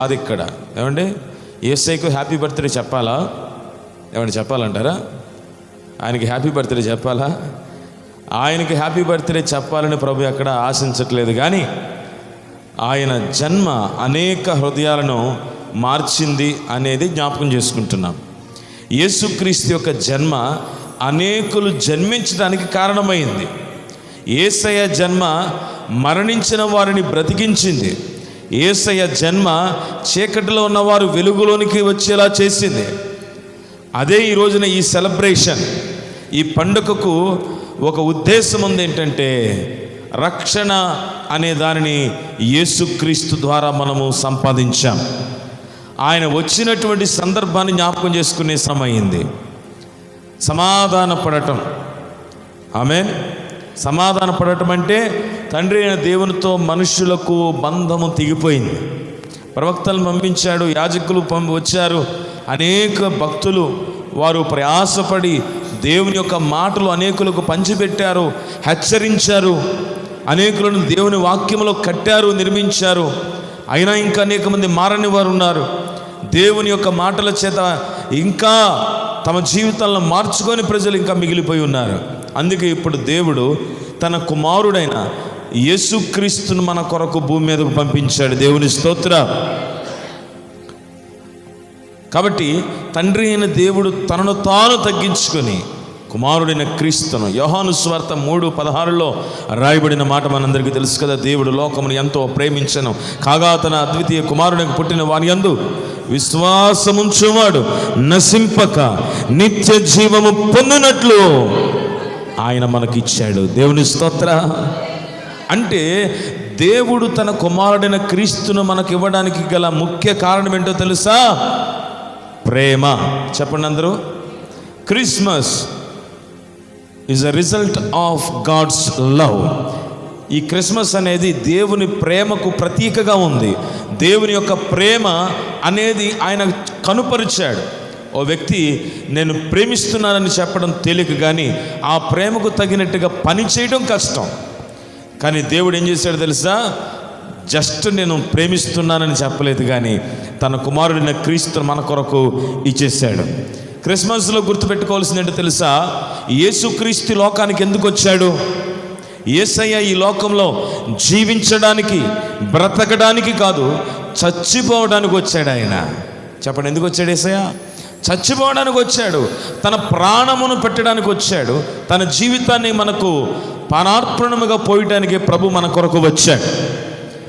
అది ఇక్కడ ఏమండి? ఏసైకు హ్యాపీ బర్త్డే చెప్పాలా? ఏమంటే చెప్పాలంటారా? ఆయనకి హ్యాపీ బర్త్డే చెప్పాలా? ఆయనకి హ్యాపీ బర్త్డే చెప్పాలని ప్రభు ఎక్కడ ఆశించట్లేదు. కానీ ఆయన జన్మ అనేక హృదయాలను మార్చింది అనేది జ్ఞాపకం చేసుకుంటున్నాం. యేసుక్రీస్తు యొక్క జన్మ అనేకులు జన్మించడానికి కారణమైంది. ఏసయ జన్మ మరణించిన వారిని బ్రతికించింది. ఏసయ్య జన్మ చీకటిలో ఉన్నవారు వెలుగులోనికి వచ్చేలా చేసింది. అదే ఈ రోజున ఈ సెలబ్రేషన్ ఈ పండుగకు ఒక ఉద్దేశం ఉంది ఏంటంటే రక్షణ అనే దానిని యేసుక్రీస్తు ద్వారా మనము సంపాదించాం. ఆయన వచ్చినటువంటి సందర్భాన్ని జ్ఞాపకం చేసుకునే సమయింది సమాధాన పడటం ఆమె సమాధాన పడటం అంటే తండ్రి అయిన దేవునితో మనుషులకు బంధము తెగిపోయింది. ప్రవక్తలు పంపించాడు యాజకులు పంపి వచ్చారు. అనేక భక్తులు వారు ప్రయాసపడి దేవుని యొక్క మాటలు అనేకులకు పంచిపెట్టారు హెచ్చరించారు. అనేకులను దేవుని వాక్యములో కట్టారు నిర్మించారు. అయినా ఇంకా అనేక మంది మారని వారు ఉన్నారు. దేవుని యొక్క మాటల చేత ఇంకా తమ జీవితాలను మార్చుకొని ప్రజలు ఇంకా మిగిలిపోయి ఉన్నారు. అందుకే ఇప్పుడు దేవుడు తన కుమారుడైన యేసుక్రీస్తును మన కొరకు భూమి మీదకు పంపించాడు. దేవుని స్తోత్ర. కాబట్టి తండ్రి అయిన దేవుడు తనను తాను తగ్గించుకొని కుమారుడైన క్రీస్తును యోహాను స్వార్థ మూడు పదహారులో రాయబడిన మాట మనందరికీ తెలుసు కదా. దేవుడు లోకమును ఎంతో ప్రేమించను. కాగా తన అద్వితీయ కుమారునికి పుట్టిన వాని యందు విశ్వాసముంచువాడు నశింపక నిత్య జీవము పొందినట్లు ఆయన మనకిచ్చాడు. దేవుని స్తోత్ర. అంటే దేవుడు తన కుమారుడైన క్రీస్తును మనకు ఇవ్వడానికి గల ముఖ్య కారణం ఏంటో తెలుసా? ప్రేమ. చెప్పండి అందరూ. Christmas is a result of God's love ఈ క్రిస్మస్ అనేది దేవుని ప్రేమకు ప్రతీకగా ఉంది. దేవుని యొక్క ప్రేమ అనేది ఆయన కనుపరిచాడు. ఓ వ్యక్తి నేను ప్రేమిస్తున్నానని చెప్పడం తేలిక కానీ ఆ ప్రేమకు తగినట్టుగా పని చేయడం కష్టం. కానీ దేవుడు ఏం చేశాడు తెలుసా? జస్ట్ నేను ప్రేమిస్తున్నానని చెప్పలేదు కానీ తన కుమారుడిన క్రీస్తును మన కొరకు ఇచ్చేసాడు క్రిస్మస్లో గుర్తుపెట్టుకోవాల్సింది ఏంటో తెలుసా? యేసుక్రీస్తు లోకానికి ఎందుకు వచ్చాడు? యేసయ్య ఈ లోకంలో జీవించడానికి బ్రతకడానికి కాదు చచ్చిపోవడానికి వచ్చాడు ఆయన. చెప్పండి ఎందుకు వచ్చాడు ఏసయ్య? చచ్చిపోవడానికి వచ్చాడు. తన ప్రాణమును పెట్టడానికి వచ్చాడు. తన జీవితాన్ని మనకు పనార్పణముగా పోయటానికి ప్రభు మన కొరకు వచ్చాడు.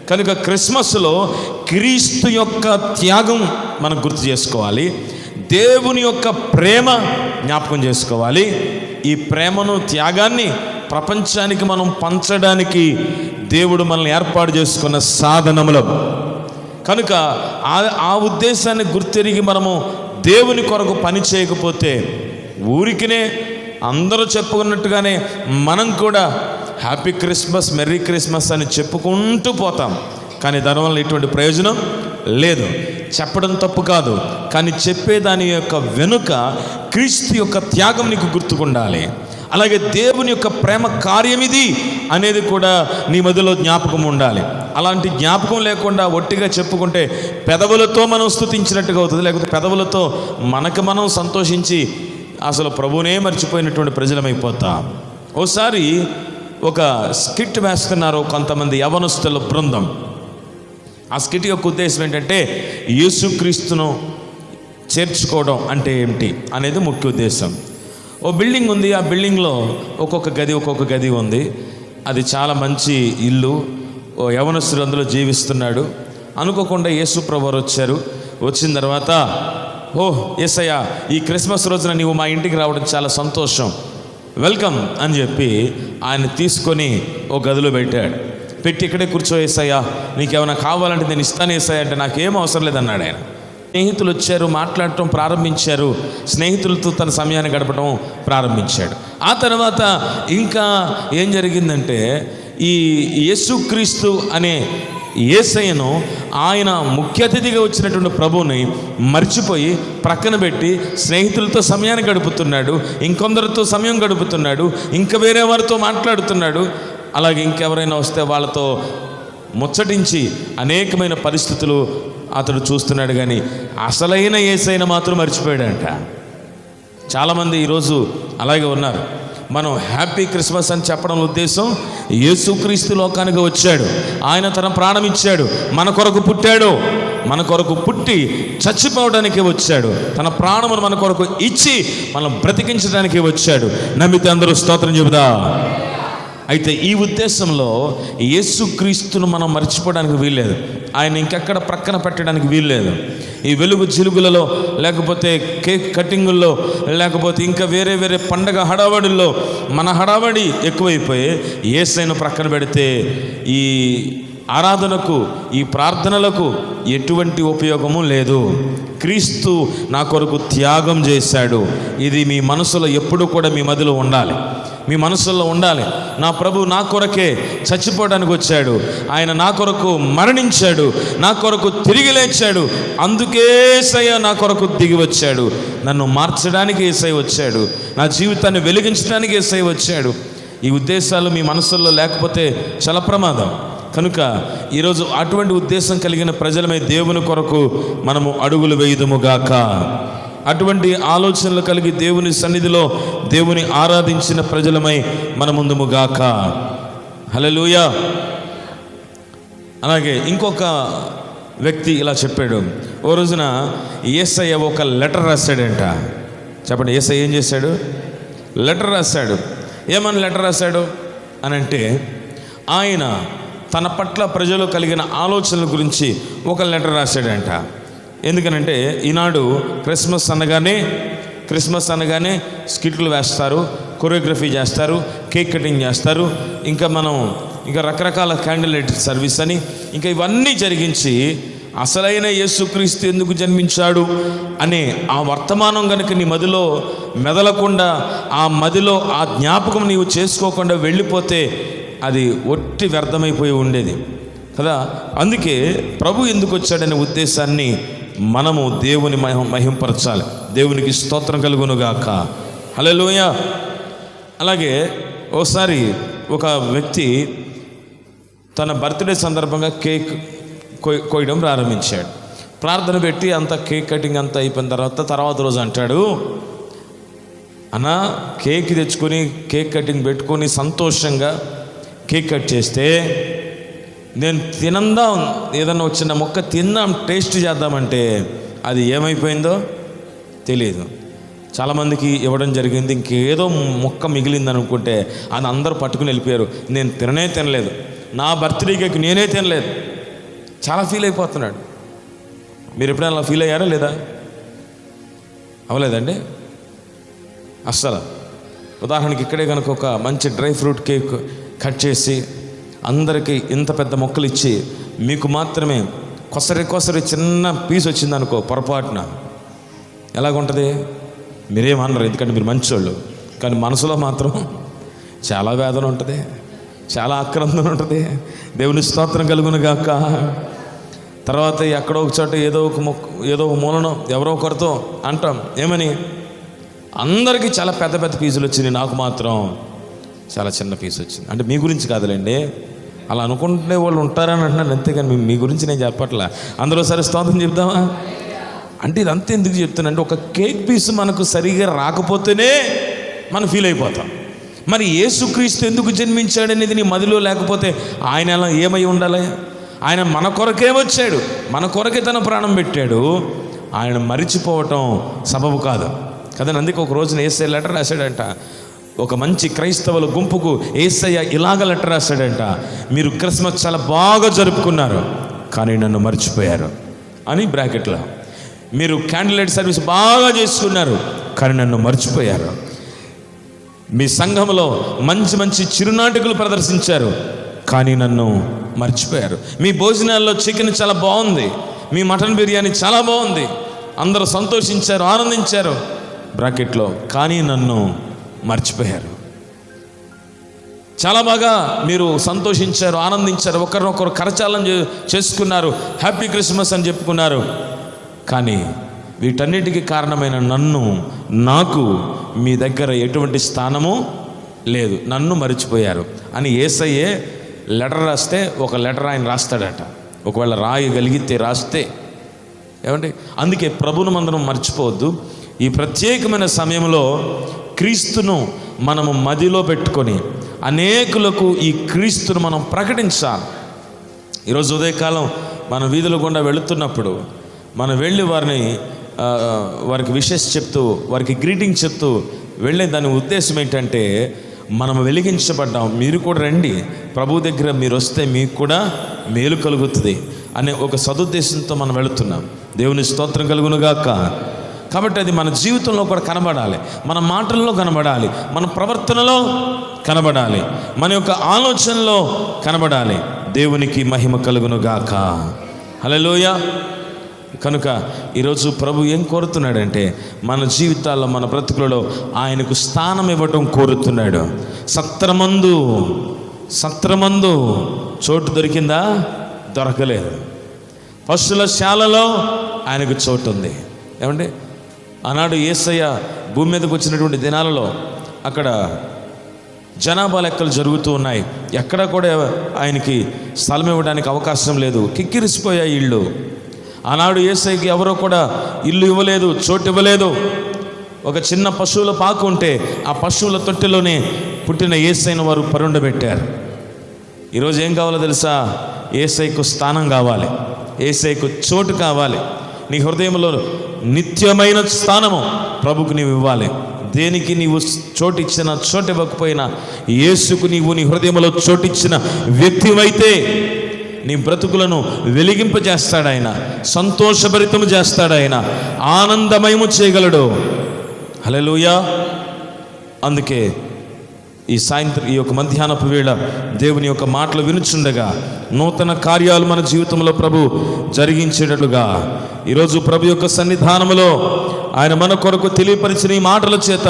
కనుక క్రిస్మస్లో క్రీస్తు యొక్క త్యాగం మనం గుర్తు చేసుకోవాలి. దేవుని యొక్క ప్రేమ జ్ఞాపకం చేసుకోవాలి. ఈ ప్రేమను త్యాగాన్ని ప్రపంచానికి మనం పంచడానికి దేవుడు మనల్ని ఏర్పాటు చేసుకున్న సాధనములం. కనుక ఆ ఆ ఉద్దేశాన్ని గుర్తెరిగి మనము దేవుని కొరకు పని చేయకపోతే ఊరికినే అందరూ చెప్పుకున్నట్టుగానే మనం కూడా హ్యాపీ క్రిస్మస్ మెర్రీ క్రిస్మస్ అని చెప్పుకుంటూ పోతాం. కానీ దానివల్ల ఎటువంటి ప్రయోజనం లేదు. చెప్పడం తప్పు కాదు. కానీ చెప్పేదాని యొక్క వెనుక క్రీస్తు యొక్క త్యాగం నీకు గుర్తుకుండాలి. అలాగే దేవుని యొక్క ప్రేమ కార్యం ఇది అనేది కూడా నీ మధ్యలో జ్ఞాపకం ఉండాలి. అలాంటి జ్ఞాపకం లేకుండా ఒట్టిగా చెప్పుకుంటే పెదవులతో మనం స్థుతించినట్టుగా అవుతుంది. లేకపోతే పెదవులతో మనకు మనం సంతోషించి అసలు ప్రభునే మర్చిపోయినటువంటి ప్రజలమైపోతాం. ఓసారి ఒక స్కిట్ వేస్తున్నారు కొంతమంది యవనస్తుల బృందం. ఆ స్కిట్ యొక్క ఉద్దేశం ఏంటంటే యేసుక్రీస్తును చేర్చుకోవడం అంటే ఏమిటి అనేది ముఖ్య ఉద్దేశం. ఓ బిల్డింగ్ ఉంది ఆ బిల్డింగ్లో ఒక్కొక్క గది ఒక్కొక్క గది ఉంది. అది చాలా మంచి ఇల్లు. ఓ యవనస్తుడు అందులో జీవిస్తున్నాడు. అనుకోకుండా యేసు ప్రభువారు వచ్చారు. వచ్చిన తర్వాత ఓ ఏసయ్య ఈ క్రిస్మస్ రోజున నీవు మా ఇంటికి రావడం చాలా సంతోషం. వెల్కమ్ అని చెప్పి ఆయన తీసుకొని ఓ గదిలో పెట్టాడు. పెట్టి ఇక్కడే కూర్చో ఏసయ్యా నీకేమైనా కావాలంటే నేను ఇస్తాను ఏసయ్యా అంటే నాకేం అవసరం లేదన్నాడు ఆయన. స్నేహితులు వచ్చారు మాట్లాడటం ప్రారంభించారు. స్నేహితులతో తన సమయాన్ని గడపడం ప్రారంభించాడు. ఆ తర్వాత ఇంకా ఏం జరిగిందంటే ఈ యేసుక్రీస్తు అనే ఏసయ్యను ఆయన ముఖ్య అతిథిగా వచ్చినటువంటి ప్రభువుని మర్చిపోయి ప్రక్కన పెట్టి స్నేహితులతో సమయాన్ని గడుపుతున్నాడు ఇంకొందరితో సమయం గడుపుతున్నాడు ఇంకా వేరే వారితో మాట్లాడుతున్నాడు. అలాగే ఇంకెవరైనా వస్తే వాళ్ళతో ముచ్చటించి అనేకమైన పరిస్థితులు అతడు చూస్తున్నాడు కానీ అసలైన ఏసైన మాత్రం మర్చిపోయాడంట. చాలామంది ఈరోజు అలాగే ఉన్నారు. మనం హ్యాపీ క్రిస్మస్ అని చెప్పడం ఉద్దేశం యేసుక్రీస్తు లోకానికి వచ్చాడు. ఆయన తన ప్రాణం ఇచ్చాడు. మన కొరకు పుట్టాడు. మన కొరకు పుట్టి చచ్చిపోవడానికి వచ్చాడు. తన ప్రాణమును మన కొరకు ఇచ్చి మనం బ్రతికించడానికి వచ్చాడు. నమ్మితే అందరూ స్తోత్రం చెబుదా. అయితే ఈ ఉద్దేశంలో యేసుక్రీస్తును మనం మర్చిపోవడానికి వీల్లేదు. ఆయన ఇంకెక్కడ ప్రక్కన పెట్టడానికి వీల్లేదు. ఈ వెలుగు చిలుగులలో లేకపోతే కేక్ కటింగుల్లో లేకపోతే ఇంకా వేరే వేరే పండగ హడావడిల్లో మన హడావడి ఎక్కువైపోయి ఏసైను ప్రక్కన పెడితే ఈ ఆరాధనకు ఈ ప్రార్థనలకు ఎటువంటి ఉపయోగము లేదు. క్రీస్తు నా కొరకు త్యాగం చేశాడు. ఇది మీ మనసులో ఎప్పుడు కూడా మీ మదిలో ఉండాలి. మీ మనసుల్లో ఉండాలి. నా ప్రభు నా కొరకే చచ్చిపోవడానికి వచ్చాడు. ఆయన నా కొరకు మరణించాడు. నా కొరకు తిరిగి లేచాడు. అందుకే ఏసయ్య నా కొరకు దిగి వచ్చాడు. నన్ను మార్చడానికి ఏసై వచ్చాడు. నా జీవితాన్ని వెలిగించడానికి ఏసై వచ్చాడు. ఈ ఉద్దేశాలు మీ మనసుల్లో లేకపోతే చాలా ప్రమాదం. కనుక ఈరోజు అటువంటి ఉద్దేశం కలిగిన ప్రజలమై దేవుని కొరకు మనము అడుగులు వేయుదుముగాక అటువంటి ఆలోచనలు కలిగి దేవుని సన్నిధిలో దేవుని ఆరాధించిన ప్రజలమై మన ముందుముగాక హలలుయ అలాగే ఇంకొక వ్యక్తి ఇలా చెప్పాడు. ఓ రోజున ఏసయ్య ఒక లెటర్ రాశాడంట. చెప్పండి ఏసయ్య ఏం చేశాడు? లెటర్ రాశాడు. ఏమని లెటర్ రాశాడు? అని అంటే ఆయన తన పట్ల ప్రజలు కలిగిన ఆలోచనల గురించి ఒక లెటర్ రాశాడంట. ఎందుకనంటే ఈనాడు క్రిస్మస్ అనగానే క్రిస్మస్ అనగానే స్కిట్లు వేస్తారు కొరియోగ్రఫీ చేస్తారు కేక్ కటింగ్ చేస్తారు ఇంకా మనం ఇంకా రకరకాల క్యాండిల్ లైట్ సర్వీస్ అని ఇంకా ఇవన్నీ జరిగించి అసలైన యేసుక్రీస్తు ఎందుకు జన్మించాడు అనే ఆ వర్తమానం కనుక నీ మదిలో మెదలకుండా ఆ మదిలో ఆ జ్ఞాపకం నీవు చేసుకోకుండా వెళ్ళిపోతే అది ఒట్టి వ్యర్థమైపోయి ఉండేది. కదా? అందుకే ప్రభు ఎందుకు వచ్చాడనే ఉద్దేశాన్ని మనము దేవుని మహిమ మహింపరచాలి. దేవునికి స్తోత్రం కలుగునుగాక. హలోయ అలాగే ఓసారి ఒక వ్యక్తి తన బర్త్డే సందర్భంగా కేక్ కోయ్ కోయడం ప్రారంభించాడు. ప్రార్థన పెట్టి అంత కేక్ కటింగ్ అంతా అయిపోయిన తర్వాత తర్వాత రోజు అంటాడు అన్నా కేక్ తెచ్చుకొని కేక్ కటింగ్ పెట్టుకొని సంతోషంగా కేక్ కట్ చేస్తే నేను తినందాం ఏదన్నా వచ్చిన మొక్క తిందాం టేస్ట్ చేద్దామంటే అది ఏమైపోయిందో తెలియదు చాలామందికి ఇవ్వడం జరిగింది ఇంకేదో మొక్క మిగిలింది అనుకుంటే అది అందరూ పట్టుకుని వెళ్ళిపోయారు. నేను తిననే తినలేదు. నా బర్త్డే కేక్ నేనే తినలేదు. చాలా ఫీల్ అయిపోతున్నాడు. మీరు ఎప్పుడైనా అలా ఫీల్ అయ్యారా లేదా? అవలేదండి అస్సలు. ఉదాహరణకి ఇక్కడే కనుక ఒక మంచి డ్రై ఫ్రూట్ కేక్ కట్ చేసి అందరికీ ఇంత పెద్ద మొక్కలు ఇచ్చి మీకు మాత్రమే కొసరి కొసరి చిన్న పీస్ వచ్చింది అనుకో పొరపాటున. ఎలాగుంటుంది? మీరేమన్నారు ఎందుకంటే మీరు మంచోళ్ళు. కానీ మనసులో మాత్రం చాలా వేదన ఉంటుంది చాలా ఆక్రందన ఉంటుంది. దేవుని స్తోత్రం కలుగును గాక. తర్వాత ఎక్కడో ఒక చోట ఏదో ఒక మొక్క ఏదో ఒక మూలనో ఎవరో ఒకరితో అంటాం ఏమని? అందరికీ చాలా పెద్ద పెద్ద పీసులు వచ్చినాయి నాకు మాత్రం చాలా చిన్న పీస్ వచ్చింది. అంటే మీ గురించి కాదులేండి అలా అనుకుంటే వాళ్ళు ఉంటారని అంటున్నాను అంతేగాని మీ- గురించి నేను చెప్పట్లా. అందులో సరే స్తోత్రం చెప్దామా? అంటే ఇదంతా ఎందుకు చెప్తానంటే ఒక కేక్ పీస్ మనకు సరిగా రాకపోతేనే మనం ఫీల్ అయిపోతాం. మరి ఏసుక్రీస్తు ఎందుకు జన్మించాడనేది నీ మదిలో లేకపోతే ఆయన ఎలా ఏమై ఉండాలి? ఆయన మన కొరకే వచ్చాడు. మన కొరకే తన ప్రాణం పెట్టాడు. ఆయన మరిచిపోవటం సబబు కాదు. కదా అందుకే ఒక రోజున ఏసే లెటర్ రాశాడంట. ఒక మంచి క్రైస్తవుల గుంపుకు ఏసయ్య ఇలాగ లెటర్ రాశాడంట మీరు క్రిస్మస్ చాలా బాగా జరుపుకున్నారు కానీ నన్ను మర్చిపోయారు అని బ్రాకెట్లో. మీరు క్యాండిల్ లైట్ సర్వీస్ బాగా చేసుకున్నారు కానీ నన్ను మర్చిపోయారు. మీ సంఘంలో మంచి మంచి చిరునాటికలు ప్రదర్శించారు కానీ నన్ను మర్చిపోయారు. మీ భోజనాల్లో చికెన్ చాలా బాగుంది మీ మటన్ బిర్యానీ చాలా బాగుంది అందరూ సంతోషించారు ఆనందించారు బ్రాకెట్లో. కానీ నన్ను మర్చిపోయారు. చాలా బాగా మీరు సంతోషించారు ఆనందించారు ఒకరినొకరు కరచాలం చే- చేసుకున్నారు హ్యాపీ క్రిస్మస్ అని చెప్పుకున్నారు. కానీ వీటన్నిటికీ కారణమైన నన్ను నాకు మీ దగ్గర ఎటువంటి స్థానము లేదు. నన్ను మరిచిపోయారు అని ఏసయ్యే లెటర్ రాస్తే ఒక లెటర్ ఆయన రాస్తాడట. ఒకవేళ రాయగలిగితే రాస్తే. ఏమంటే అందుకే ప్రభును మందరం మర్చిపోవద్దు. ఈ ప్రత్యేకమైన సమయంలో క్రీస్తును మనము మదిలో పెట్టుకొని అనేకులకు ఈ క్రీస్తును మనం ప్రకటించాలి. ఈరోజు ఉదయకాలం మన వీధుల గుండా వెళుతున్నప్పుడు మనం వెళ్ళి వారిని వారికి విషెస్ చెప్తూ వారికి గ్రీటింగ్ చెప్తూ వెళ్ళే దాని ఉద్దేశం ఏంటంటే మనం వెలిగించబడ్డాం. మీరు కూడా రండి. ప్రభు దగ్గర మీరు వస్తే మీకు కూడా మేలు కలుగుతుంది అనే ఒక సదుద్దేశంతో మనం వెళుతున్నాం. దేవుని స్తోత్రం కలుగునుగాక. కాబట్టి అది మన జీవితంలో కూడా కనబడాలి. మన మాటల్లో కనబడాలి. మన ప్రవర్తనలో కనబడాలి. మన యొక్క ఆలోచనలో కనబడాలి. దేవునికి మహిమ కలుగును గాక. హలోయ కనుక ఈరోజు ప్రభు ఏం కోరుతున్నాడంటే మన జీవితాల్లో మన బ్రతుకులలో ఆయనకు స్థానం ఇవ్వటం కోరుతున్నాడు. సత్రమందు సత్రమందు చోటు దొరికిందా? దొరకలేదు. పశువుల శాలలో ఆయనకు చోటు ఉంది. ఏమంటే ఆనాడు ఏసయ్య భూమి మీదకి వచ్చినటువంటి దినాలలో అక్కడ జనాభా లెక్కలు జరుగుతూ ఉన్నాయి. ఎక్కడా కూడా ఆయనకి స్థలం ఇవ్వడానికి అవకాశం లేదు. కిక్కిరిసిపోయాయి ఇళ్ళు. ఆనాడు ఏసైకి ఎవరో కూడా ఇల్లు ఇవ్వలేదు చోటు ఇవ్వలేదు. ఒక చిన్న పశువుల పాకు ఉంటే ఆ పశువుల తొట్టెలోనే పుట్టిన ఏసైన వారు పరుండబెట్టారు. ఈరోజు ఏం కావాలో తెలుసా? ఏసైకు స్థానం కావాలి. ఏసైకు చోటు కావాలి. నీ హృదయంలో నిత్యమైన స్థానము ప్రభుకు నీవు ఇవ్వాలి. దేనికి నీవు చోటిచ్చిన చోటు ఇవ్వకపోయినా యేసుకు నీవు నీ హృదయంలో చోటిచ్చిన వ్యక్తివైతే నీ బ్రతుకులను వెలిగింపజేస్తాడు ఆయన సంతోషభరితము చేస్తాడు ఆయన ఆనందమయము చేయగలడు. హలో అందుకే ఈ సాయంత్రం ఈ యొక్క మధ్యాహ్నపు వేళ దేవుని యొక్క మాటలు వినుచుండగా నూతన కార్యాలు మన జీవితంలో ప్రభు జరిగించేటట్లుగా. ఈరోజు ప్రభు యొక్క సన్నిధానములో ఆయన మన కొరకు తెలియపరిచిన ఈ మాటల చేత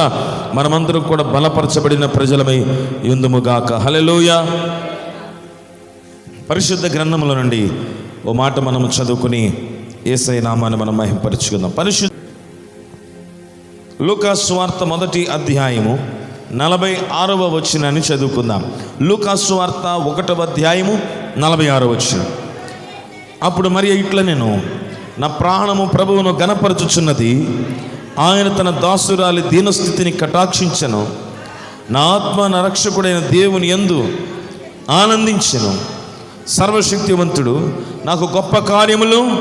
మనమందరం కూడా బలపరచబడిన ప్రజలమై ఎందుముగాక హలెలోయ పరిశుద్ధ గ్రంథముల నుండి ఓ మాట మనము చదువుకుని ఏసై నామాన్ని మనం మహింపరుచుకుందాం. పరిశుద్ధ లూకాస్ స్వార్థ మొదటి అధ్యాయము నలభై ఆరవ వచ్చినని చదువుకుందాం. లూకాసు వార్త ఒకటవ అధ్యాయము నలభై ఆరవ వచ్చిన అప్పుడు మరి ఇట్లా నేను నా ప్రాణము ప్రభువును గనపరచుచున్నది ఆయన తన దాసురాలి దీనస్థితిని కటాక్షించను నా ఆత్మ నరక్షకుడైన రక్షకుడైన దేవుని ఎందు ఆనందించను. సర్వశక్తివంతుడు నాకు గొప్ప కార్యములు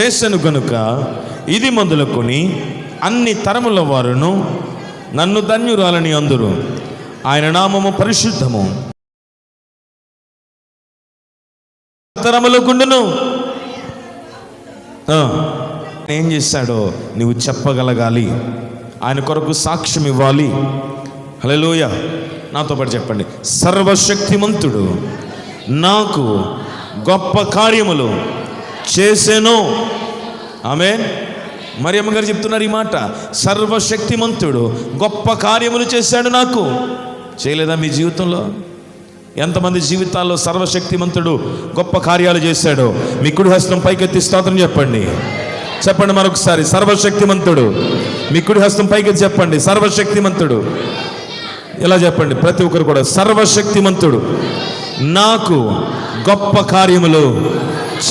చేశాను గనుక ఇది మొదలుకొని అన్ని తరముల వారును నన్ను ధన్యురాలని అందరూ. ఆయన నామము పరిశుద్ధము. తరములకుండును ఏం చేశాడో నువ్వు చెప్పగలగాలి. ఆయన కొరకు సాక్ష్యం ఇవ్వాలి. హలోయ నాతో పాటు చెప్పండి. సర్వశక్తిమంతుడు నాకు గొప్ప కార్యములు చేసేను. ఆమె మరియమ్మ గారు చెప్తున్నారు ఈ మాట. సర్వశక్తిమంతుడు గొప్ప కార్యములు చేశాడు నాకు. చేయలేదా మీ జీవితంలో? ఎంతమంది జీవితాల్లో సర్వశక్తిమంతుడు గొప్ప కార్యాలు చేశాడో? మీ కుడి హస్తం పైకెత్తి స్తోత్రం చెప్పండి. చెప్పండి మరొకసారి. సర్వశక్తిమంతుడు. మీ కుడి హస్తం పైకెత్తి చెప్పండి. సర్వశక్తిమంతుడు. ఇలా చెప్పండి? ప్రతి ఒక్కరు కూడా సర్వశక్తిమంతుడు నాకు గొప్ప కార్యములు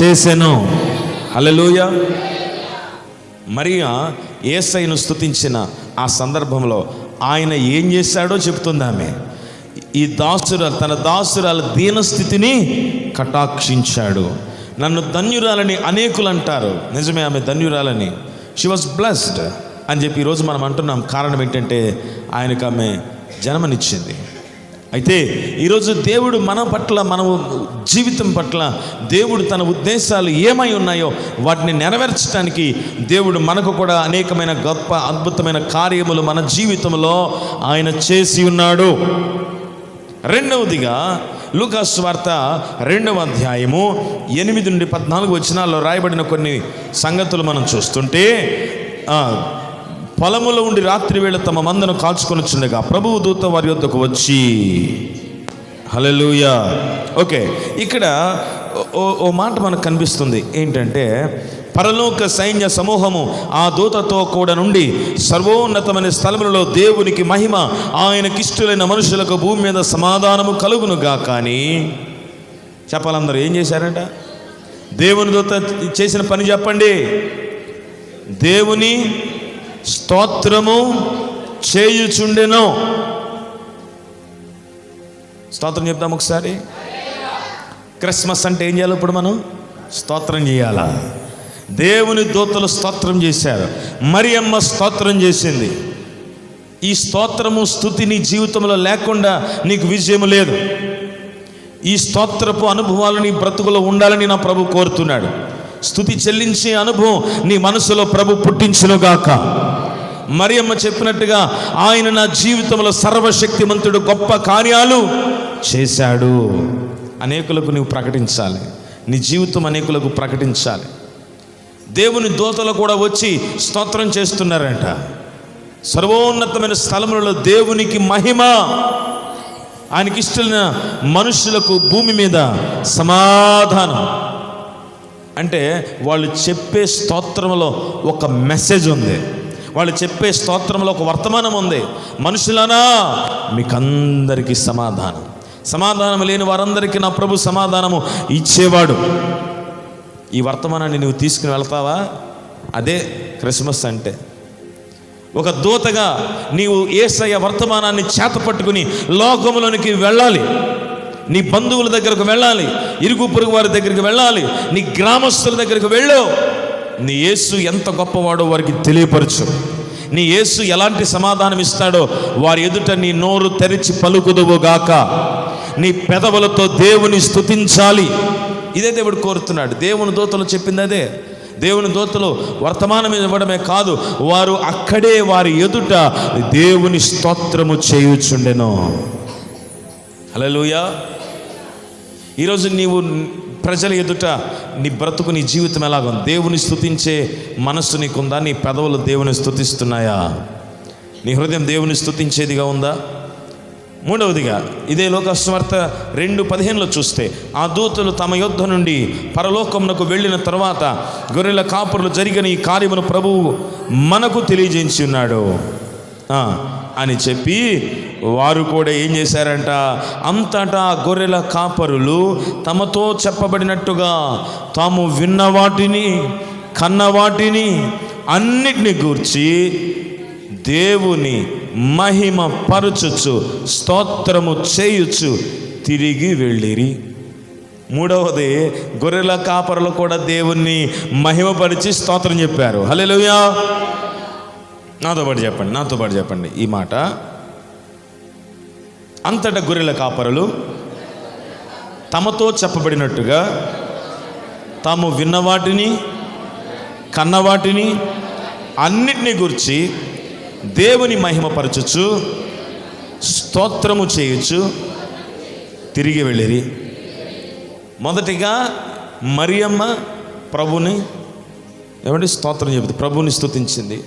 చేసెను హల్లెలూయా. మరియా ఏసైను స్థుతించిన ఆ సందర్భంలో ఆయన ఏం చేశాడో చెప్తుంది ఆమె. ఈ దాసురాలు తన దాసురాల దీనస్థితిని కటాక్షించాడు. నన్ను ధన్యురాలని అనేకులు అంటారు. నిజమే ఆమె ధన్యురాలని. షీ వాజ్ బ్లెస్డ్ అని చెప్పి ఈరోజు మనం అంటున్నాం. కారణం ఏంటంటే ఆయనకు ఆమె జన్మనిచ్చింది. అయితే ఈరోజు దేవుడు మన పట్ల మన జీవితం పట్ల దేవుడు తన ఉద్దేశాలు ఏమై ఉన్నాయో వాటిని నెరవేర్చడానికి దేవుడు మనకు కూడా అనేకమైన గొప్ప అద్భుతమైన కార్యములు మన జీవితంలో ఆయన చేసి ఉన్నాడు. రెండవదిగా లూకాస్ వార్త రెండవ అధ్యాయము ఎనిమిది నుండి పద్నాలుగు వచనాల్లో రాయబడిన కొన్ని సంగతులు మనం చూస్తుంటే పొలములో ఉండి రాత్రి వేళ తమ మందను కాల్చుకొని చుండగా ప్రభువు దూత వారి వద్దకు వచ్చి హలలుయా ఓకే ఇక్కడ ఓ- ఓ- ఓ మాట మనకు కనిపిస్తుంది. ఏంటంటే పరలోక సైన్య సమూహము ఆ దూతతో కూడా నుండి సర్వోన్నతమైన స్థలములలో దేవునికి మహిమ ఆయనకిష్టులైన మనుషులకు భూమి మీద సమాధానము కలుగునుగా కానీ చెప్పాలందరూ ఏం చేశారంట? దేవుని దూత చేసిన పని చెప్పండి. దేవుని స్తోత్రము చేయుచుండెను. స్తోత్రం చెప్దాం ఒకసారి. క్రిస్మస్ అంటే ఏం చేయాలి ఇప్పుడు మనం? స్తోత్రం చేయాలా? దేవుని దూతలు స్తోత్రం చేశారు. మరి అమ్మ స్తోత్రం చేసింది. ఈ స్తోత్రము స్థుతి నీ జీవితంలో లేకుండా నీకు విజయం లేదు. ఈ స్తోత్రపు అనుభవాలు నీ బ్రతుకులో ఉండాలని నా ప్రభు కోరుతున్నాడు. స్థుతి చెల్లించే అనుభవం నీ మనసులో ప్రభు పుట్టించునుగాక. మరియమ్మ చెప్పినట్టుగా ఆయన నా జీవితంలో సర్వశక్తిమంతుడు గొప్ప కార్యాలు చేశాడు. అనేకులకు నువ్వు ప్రకటించాలి. నీ జీవితం అనేకులకు ప్రకటించాలి. దేవుని దూతలు కూడా వచ్చి స్తోత్రం చేస్తున్నారంట. సర్వోన్నతమైన స్థలములలో దేవునికి మహిమ ఆయనకిష్టమైన మనుషులకు భూమి మీద సమాధానం. అంటే వాళ్ళు చెప్పే స్తోత్రంలో ఒక మెసేజ్ ఉంది. వాళ్ళు చెప్పే స్తోత్రంలో ఒక వర్తమానం ఉంది. మనుషులనా మీకందరికీ సమాధానం. సమాధానం లేని వారందరికీ నా ప్రభు సమాధానము ఇచ్చేవాడు. ఈ వర్తమానాన్ని నువ్వు తీసుకుని వెళ్తావా? అదే క్రిస్మస్ అంటే. ఒక దూతగా నీవు ఏసయ్య వర్తమానాన్ని చేత పట్టుకుని లోకములోనికి వెళ్ళాలి. నీ బంధువుల దగ్గరకు వెళ్ళాలి ఇరుగు పొరుగు వారి దగ్గరికి వెళ్ళాలి నీ గ్రామస్తుల దగ్గరికి వెళ్ళు. నీ యేసు ఎంత గొప్పవాడో వారికి తెలియపరచు. నీ యేసు ఎలాంటి సమాధానం ఇస్తాడో వారి ఎదుట నీ నోరు తెరిచి పలుకుదువుగాక నీ పెదవులతో దేవుని స్థుతించాలి ఇదే దేవుడు కోరుతున్నాడు. దేవుని దూతలు చెప్పింది అదే. దేవుని దూతలు వర్తమానం ఇవ్వడమే కాదు వారు అక్కడే వారి ఎదుట దేవుని స్తోత్రము చేయుచుండెను. హలో ఈరోజు నీవు ప్రజల ఎదుట నీ బ్రతుకు నీ జీవితం ఎలాగో దేవుని స్తుతించే మనస్సు నీకుందా? నీ పెదవులు దేవుని స్థుతిస్తున్నాయా నీ హృదయం దేవుని స్థుతించేదిగా ఉందా? మూడవదిగా ఇదే లోకస్వార్త రెండు పదిహేనులో చూస్తే ఆ దూతలు తమ యుద్ధ నుండి పరలోకమునకు వెళ్ళిన తర్వాత గొర్రెల కాపురులు జరిగిన ఈ కార్యమును ప్రభువు మనకు తెలియజేయించి ఉన్నాడు. అని చెప్పి వారు కూడా ఏం చేశారంట? అంతటా గొర్రెల కాపరులు తమతో చెప్పబడినట్టుగా తాము విన్న వాటిని కన్న వాటిని అన్నిటిని గూర్చి దేవుని మహిమ పరచుచు స్తోత్రము చేయుచు తిరిగి వెళ్ళిరి. మూడవది గొర్రెల కాపరులు కూడా దేవుణ్ణి మహిమపరిచి స్తోత్రం చెప్పారు. హలో నాతో పాటు చెప్పండి నాతో పాటు చెప్పండి ఈ మాట. అంతటా గొర్రెల కాపరులు తమతో చెప్పబడినట్టుగా తాము విన్నవాటిని కన్నవాటిని అన్నిటిని గురించి దేవుని మహిమపరచుచు స్తోత్రము చేయొచ్చు తిరిగి వెళ్ళిరి. మొదటిగా మరియమ్మ ప్రభుని ఏమంటే స్తోత్రం చెబుతుంది ప్రభుని స్తుతించింది.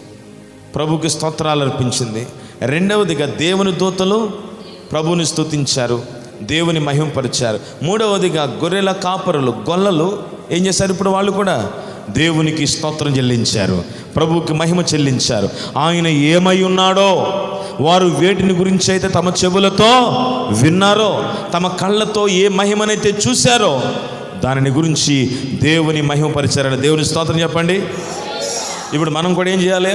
ప్రభుకి స్తోత్రాలు అర్పించింది రెండవదిగా దేవుని దూతలు ప్రభుని స్తుతించారు దేవుని మహింపరిచారు. మూడవదిగా గొర్రెల కాపరులు గొల్లలు ఏం చేశారు ఇప్పుడు వాళ్ళు కూడా? దేవునికి స్తోత్రం చెల్లించారు ప్రభువుకి మహిమ చెల్లించారు. ఆయన ఏమై ఉన్నాడో వారు వేటిని గురించి అయితే తమ చెవులతో విన్నారో తమ కళ్ళతో ఏ మహిమనైతే చూశారో దానిని గురించి దేవుని మహిమపరిచారని దేవుని స్తోత్రం చెప్పండి. ఇప్పుడు మనం కూడా ఏం చేయాలి?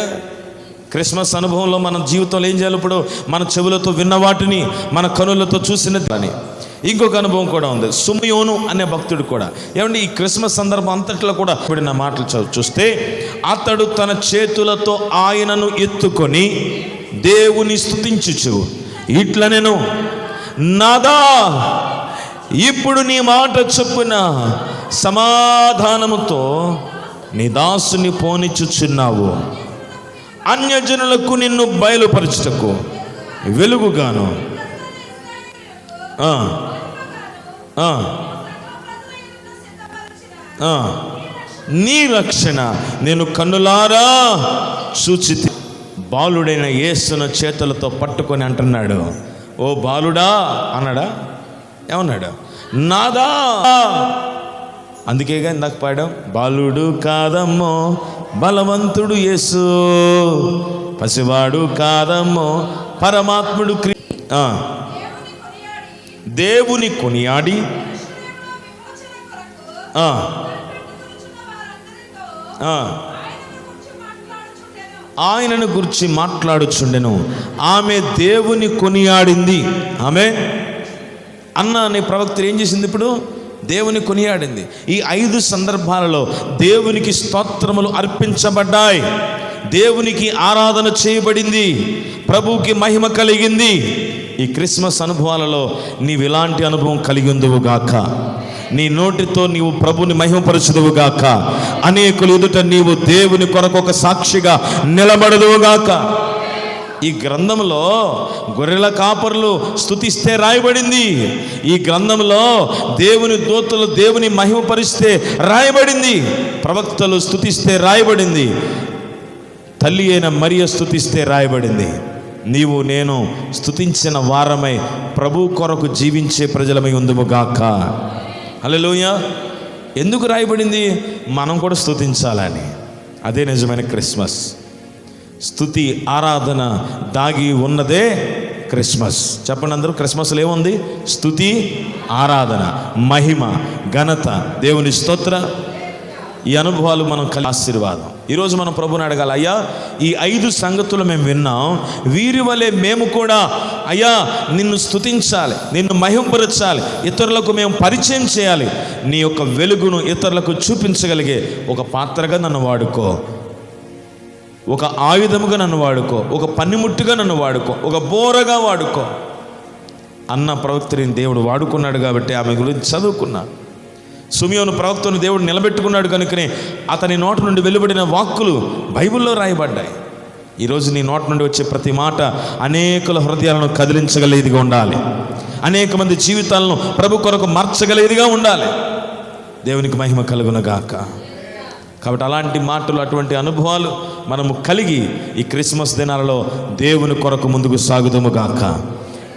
క్రిస్మస్ అనుభవంలో మన జీవితంలో ఏం చేయాలి ఇప్పుడు? మన చెవులతో విన్న వాటిని మన కనులతో చూసిన అని ఇంకొక అనుభవం కూడా ఉంది. సుమయోను అనే భక్తుడు కూడా. ఏమండి ఈ క్రిస్మస్ సందర్భం అంతట్లో కూడా ఇప్పుడు మాటలు చూస్తే అతడు తన చేతులతో ఆయనను ఎత్తుకొని దేవుని స్థుతించుచు ఇట్లా నేను నాదా ఇప్పుడు నీ మాట చొప్పున సమాధానముతో నీ దాసుని పోనిచ్చుచున్నావు. అన్యజనులకు నిన్ను బయలుపరచుటకు. వెలుగుగాను. నీ రక్షణ నేను కన్నులారా చూచి బాలుడైన యేసును చేతులతో పట్టుకొని అంటున్నాడు. ఓ బాలుడా అన్నాడా? ఏమన్నాడు? నాదా. అందుకేగా ఇందాక పాడాం బాలుడు కాదమ్మో బలవంతుడు యేసు. పసివాడు కాదమ్మో పరమాత్ముడు క్రి దేవుని కొనియాడి. ఆయనను గురించి మాట్లాడుచుండెను. ఆమె దేవుని కొనియాడింది. ఆమె. అన్న అనే ప్రవక్త ఏం చేసింది ఇప్పుడు? దేవుని కొనియాడింది. ఈ ఐదు సందర్భాలలో దేవునికి స్తోత్రములు అర్పించబడ్డాయి. దేవునికి ఆరాధన చేయబడింది. ప్రభువుకి మహిమ కలిగింది. ఈ క్రిస్మస్ అనుభవాలలో నీవు ఇలాంటి అనుభవం కలిగి గాక. నీ నోటితో నీవు ప్రభుని మహిమపరచుదువు గాక. అనేకులు ఎదుట నీవు దేవుని కొరకు ఒక సాక్షిగా నిలబడదువు గాక. ఈ గ్రంథంలో గొర్రెల కాపరులు స్తుతిస్తే రాయబడింది. ఈ గ్రంథంలో దేవుని దూతలు దేవుని మహిమపరిస్తే రాయబడింది. ప్రవక్తలు స్తుతిస్తే రాయబడింది. తల్లి అయిన మరియ స్తుతిస్తే రాయబడింది. నీవు నేను స్థుతించిన వారమై ప్రభు కొరకు జీవించే ప్రజలమై ఉందుముగాక హలోయ ఎందుకు రాయబడింది? మనం కూడా స్థుతించాలని అదే నిజమైన క్రిస్మస్. స్థుతి ఆరాధన దాగి ఉన్నదే క్రిస్మస్. చెప్పండి అందరూ క్రిస్మస్లో ఏముంది? స్తుతి ఆరాధన మహిమ ఘనత దేవుని స్తోత్ర. ఈ అనుభవాలు మనం కలిగి ఆశీర్వాదం. ఈరోజు మనం ప్రభుని అడగాలి అయ్యా ఈ ఐదు సంగతులు మేము విన్నాం. వీరి వలె మేము కూడా అయ్యా నిన్ను స్థుతించాలి నిన్ను మహింపరచాలి ఇతరులకు మేము పరిచయం చేయాలి. నీ యొక్క వెలుగును ఇతరులకు చూపించగలిగే ఒక పాత్రగా నన్ను వాడుకో. ఒక ఆయుధముగా నన్ను వాడుకో ఒక పన్నిముట్టుగా నన్ను వాడుకో ఒక బోరగా వాడుకో. అన్న ప్రవక్తని దేవుడు వాడుకున్నాడు కాబట్టి ఆమె గురించి చదువుకున్నా. సుమియోను ప్రవక్తను దేవుడు నిలబెట్టుకున్నాడు కనుకనే అతని నోట నుండి వెలువడిన వాక్కులు బైబిల్లో రాయబడ్డాయి. ఈరోజు నీ నోట నుండి వచ్చే ప్రతి మాట అనేకుల హృదయాలను కదిలించగలిగేదిగా ఉండాలి. అనేక మంది జీవితాలను ప్రభు కొరకు మార్చగలిగేదిగా ఉండాలి. దేవునికి మహిమ కలుగునగాక. కాబట్టి అలాంటి మాటలు అటువంటి అనుభవాలు మనము కలిగి ఈ క్రిస్మస్ దినాలలో దేవుని కొరకు ముందుకు సాగుదాము గాక.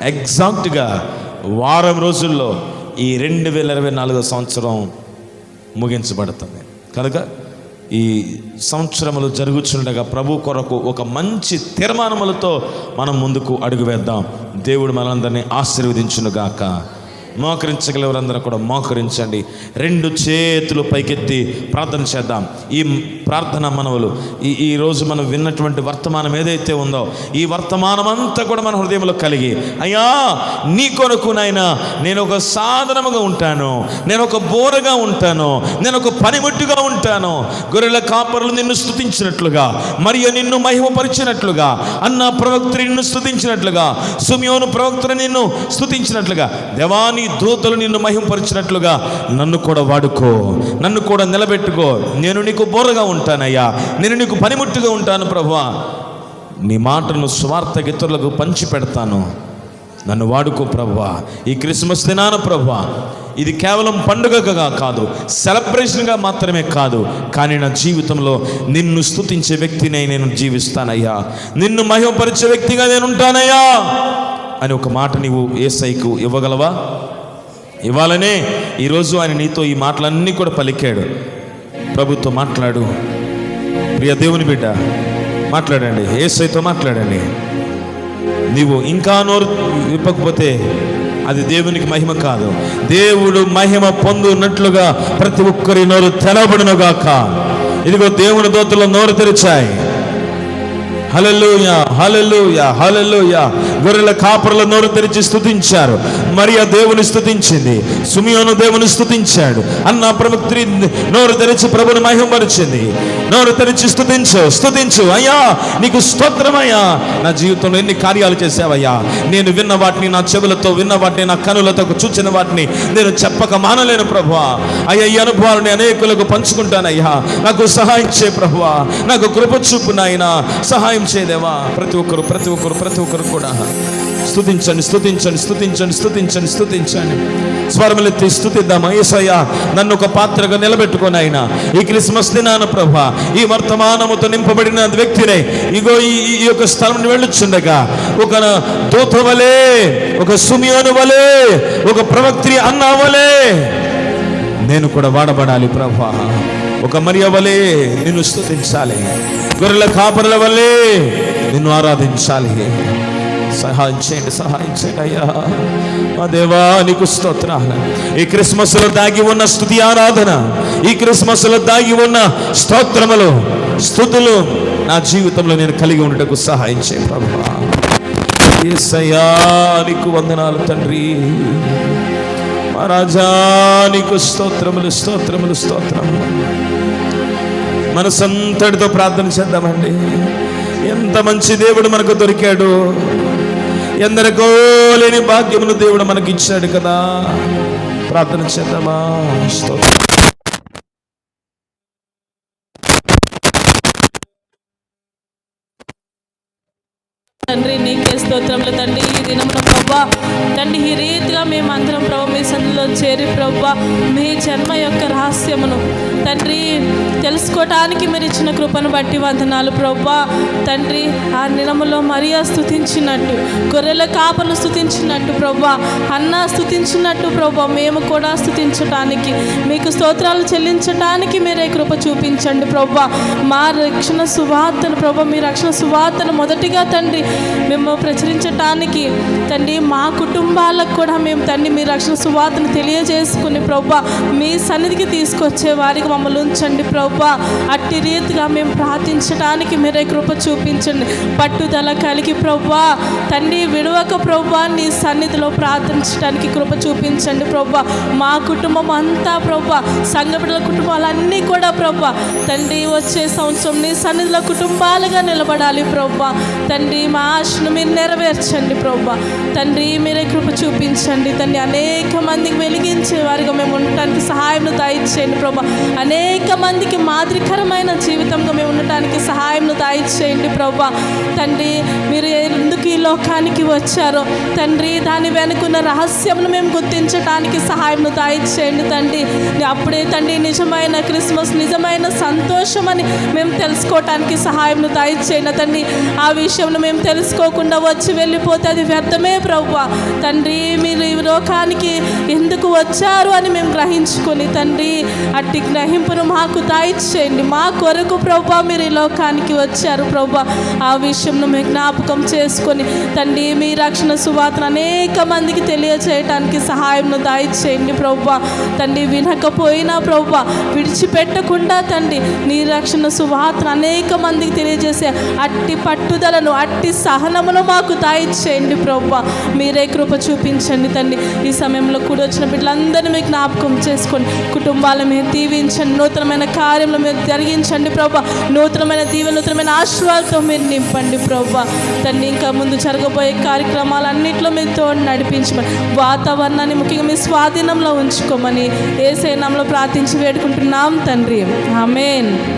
ఎగ్జాక్ట్గా వారం రోజుల్లో ఈ రెండు వేల ఇరవై నాలుగో సంవత్సరం ముగించబడుతుంది. కనుక ఈ సంవత్సరములు జరుగుచుండగా ప్రభు కొరకు ఒక మంచి తీర్మానములతో మనం ముందుకు అడుగు వేద్దాం. దేవుడు మనందరినీ ఆశీర్వదించునుగాక మోకరించగలవరందరూ కూడా మోకరించండి. రెండు చేతులు పైకెత్తి ప్రార్థన చేద్దాం. ఈ ప్రార్థన మనవులు ఈ ఈ రోజు మనం విన్నటువంటి వర్తమానం ఏదైతే ఉందో ఈ వర్తమానం అంతా కూడా మన హృదయంలో కలిగి అయ్యా నీ కొరకు నాయన నేను ఒక సాధనముగా ఉంటాను. నేను ఒక బోరగా ఉంటాను. నేను ఒక పనిముట్టుగా ఉంటాను. గొర్రెల కాపరులు నిన్ను స్థుతించినట్లుగా మరియు నిన్ను మహిమపరిచినట్లుగా అన్న ప్రవక్త నిన్ను స్తుతించినట్లుగా సుమియోను ప్రవక్తను నిన్ను స్థుతించినట్లుగా దేవాని దూతలు నిన్ను మహింపరిచినట్లుగా నన్ను కూడా వాడుకో నన్ను కూడా నిలబెట్టుకో. నేను నీకు బోరగా ఉంటానయ్యా. నేను నీకు పనిముట్టుగా ఉంటాను ప్రభువా. నీ మాటను స్వార్థ ఇతరులకు పంచి పెడతాను నన్ను వాడుకో ప్రభువా. ఈ క్రిస్మస్ దినాన ప్రభువా ఇది కేవలం పండుగగా కాదు సెలబ్రేషన్గా మాత్రమే కాదు కానీ నా జీవితంలో నిన్ను స్తుతించే వ్యక్తిని నేను జీవిస్తానయ్యా. నిన్ను మహిమపరిచే వ్యక్తిగా నేను ఉంటానయ్యా. అని ఒక మాట నీవు ఏసైకు ఇవ్వగలవా? ఇవ్వాలనే ఈరోజు ఆయన నీతో ఈ మాటలన్నీ కూడా పలికాడు. ప్రభుత్వం మాట్లాడు. ప్రియ దేవుని బిడ్డ మాట్లాడండి. ఏసైతో మాట్లాడండి. నీవు ఇంకా నోరు విప్పకపోతే అది దేవునికి మహిమ కాదు. దేవుడు మహిమ పొందునట్లుగా ప్రతి ఒక్కరి నోరు తెరవబడునుగాక ఇదిగో దేవుని దోతలో నోరు తెరిచాయి. హలలుయ హలలుయ హలలుయ గొర్రెల కాపర్ల నోరు తెరిచి స్థుతించారు మరియా దేవుని స్తుతించింది. సుమియోను దేవుని స్థుతించాడు అన్న ప్రవక్త్రి నోరు తెరిచి ప్రభుని మహిమపరిచింది నోరు తెరిచి స్థుతించు స్తుతించు. అయ్యా నీకు స్తోత్రమయ్యా. నా జీవితంలో ఎన్ని కార్యాలు చేసావయ్యా నేను విన్న వాటిని నా చెవులతో విన్న వాటిని నా కనులతో చూచిన వాటిని నేను చెప్పక మానలేను ప్రభువా. అయ్యా ఈ అనుభవాలని అనేకులకు పంచుకుంటానయ్యా. నాకు సహాయం చే ప్రభువా. నాకు కృప చూపు నాయనా. సహాయం చేయదేవా? ప్రతి ఒక్కరు ప్రతి ఒక్కరు ప్రతి ఒక్కరు కూడా స్తుతించండి స్తుతించండి స్తుతించండి స్తుతించండి స్తుతించండి. స్వరములెత్తి స్థుతిద్దామా ఏసయ్య నన్ను ఒక పాత్రగా నిలబెట్టుకొని ఆయన ఈ క్రిస్మస్ దినాన ప్రభా ఈ వర్తమానముతో నింపబడిన వ్యక్తినే ఇగో ఈ ఈ యొక్క స్థలం వెళ్ళుచుండగా ఒక దూత వలే ఒక సుమియోను వలే ఒక ప్రవక్త్రి అన్న వలే నేను కూడా వాడబడాలి ప్రభా. ఒక మరియ వలె నిన్ను స్తుతించాలి. గొర్రెల కాపరుల వల్లే నిన్ను ఆరాధించాలి. సహాయం చేయండి సహాయం చేయండి అయ్యా. మా దేవా నీకు స్తోత్రాలు. ఈ క్రిస్మస్లో దాగి ఉన్న స్థుతి ఆరాధన ఈ క్రిస్మస్లో దాగి ఉన్న స్తోత్రములు స్థుతులు నా జీవితంలో నేను కలిగి ఉండటకు సహాయం చేయ ప్రభా ఏసయ్యా నీకు వందనాలు తండ్రి. మా రాజా నీకు స్తోత్రములు స్తోత్రములు స్తోత్రములు. మనసంతటితో ప్రార్థన చేద్దామండి. ఎంత మంచి దేవుడు మనకు దొరికాడు. ఎందరికో లేని భాగ్యమును దేవుడు మనకి ఇచ్చాడు కదా. ప్రార్థన చేద్దామా? తండ్రి నీకే స్తోత్రంలో తండ్రి ఈ దినమున ప్రభా. తండ్రి ఈ రీతిగా మేము అందరం మీ సన్నిధిలో చేరి ప్రభా మీ జన్మ యొక్క రహస్యమును తండ్రి తెలుసుకోవటానికి మీరు ఇచ్చిన కృపను బట్టి వందనాలు ప్రభా తండ్రి ఆ నిలములో మరియా స్థుతించినట్టు గొర్రెల కాపలు స్థుతించినట్టు ప్రభా అన్న స్థుతించినట్టు ప్రభా మేము కూడా స్థుతించటానికి మీకు స్తోత్రాలు చెల్లించటానికి మీరే కృప చూపించండి ప్రభా మా రక్షణ సువార్తను ప్రభా మీ రక్షణ సువార్తను మొదటిగా తండ్రి మేము ప్రచురించటానికి తండ్రి మా కుటుంబాలకు కూడా మేము తండ్రి మీ రక్షణ సువార్తను తెలియజేసుకుని ప్రభా మీ సన్నిధికి తీసుకొచ్చే వారికి మమ్మల్ని ఉంచండి ప్రభా. అట్టి రీతిగా మేము ప్రార్థించడానికి మీరే కృప చూపించండి. పట్టుదల కలిగి ప్రభా. తండ్రి విడవక ప్రభా. నీ సన్నిధిలో ప్రార్థించడానికి కృప చూపించండి ప్రభా. మా కుటుంబం అంతా ప్రభా. సంఘ బిడ్డల కుటుంబాలన్నీ కూడా ప్రభా. తండ్రి వచ్చే సంవత్సరం నీ సన్నిధిలో కుటుంబాలుగా నిలబడాలి ప్రభా. తండ్రి మా ఆశను మీరు నెరవేర్చండి ప్రభా. తండ్రి మీరే కృప చూపించండి. తండ్రి అనేక మందికి వెలిగించే వారిగా మేము ఉండటానికి సహాయం దయచేయండి ప్రభా. అనేక మందికి మాదిరికరమైన జీవితంగా మేము ఉండటానికి సహాయం దయచేయండి ప్రభా తండ్రి మీరు ఎందుకు ఈ లోకానికి వచ్చారో తండ్రి దాని వెనుకున్న రహస్యంను మేము గుర్తించడానికి సహాయం దయచేయండి తండ్రి. అప్పుడే తండ్రి నిజమైన క్రిస్మస్ నిజమైన సంతోషం అని మేము తెలుసుకోవటానికి సహాయం దయచేయండి తండ్రి. ఆ విషయంలో మేము తెలుసుకోకుండా వచ్చి వెళ్ళిపోతే అది వ్యర్థమే ప్రభా తండ్రి మీరు ఈ లోకానికి ఎందుకు వచ్చారు అని మేము గ్రహించుకొని తండ్రి అట్టి గ్రహింపును మాకు దాయిచ్చేయండి. మా కొరకు ప్రభా మీరు ఈ లోకానికి వచ్చారు ప్రభా. ఆ విషయంను మీ జ్ఞాపకం చేసుకొని తండ్రి మీ రక్షణ సువార్తను అనేక మందికి తెలియచేయటానికి సహాయంను దాయిచ్చేయండి ప్రభా. తండ్రి వినకపోయినా ప్రభా విడిచిపెట్టకుండా తండ్రి నీ రక్షణ సువార్తను అనేక మందికి తెలియజేసే అట్టి పట్టుదలను అట్టి సహనమును మాకు దాయిచ్చేయండి ప్రభా. మీరే కృప చూపించండి తండ్రి. ఈ సమయంలో కూడా వచ్చిన బిడ్డలందరినీ మీకు జ్ఞాపకం చేసుకొని కుటుంబాల మీద జరిగించండి నూతనమైన కార్యంలో మీరు జరిగించండి ప్రభా. నూతనమైన దీవెన నూతనమైన ఆశీర్వాదాలతో మీరు నింపండి ప్రభా. తండ్రి ఇంకా ముందు జరగబోయే కార్యక్రమాలన్నింటిలో మీరు తోడు నడిపించమని వాతావరణాన్ని ముఖ్యంగా మీ స్వాధీనంలో ఉంచుకోమని ఏ సేనంలో ప్రార్థించి వేడుకుంటున్నాం తండ్రి. ఆమెన్.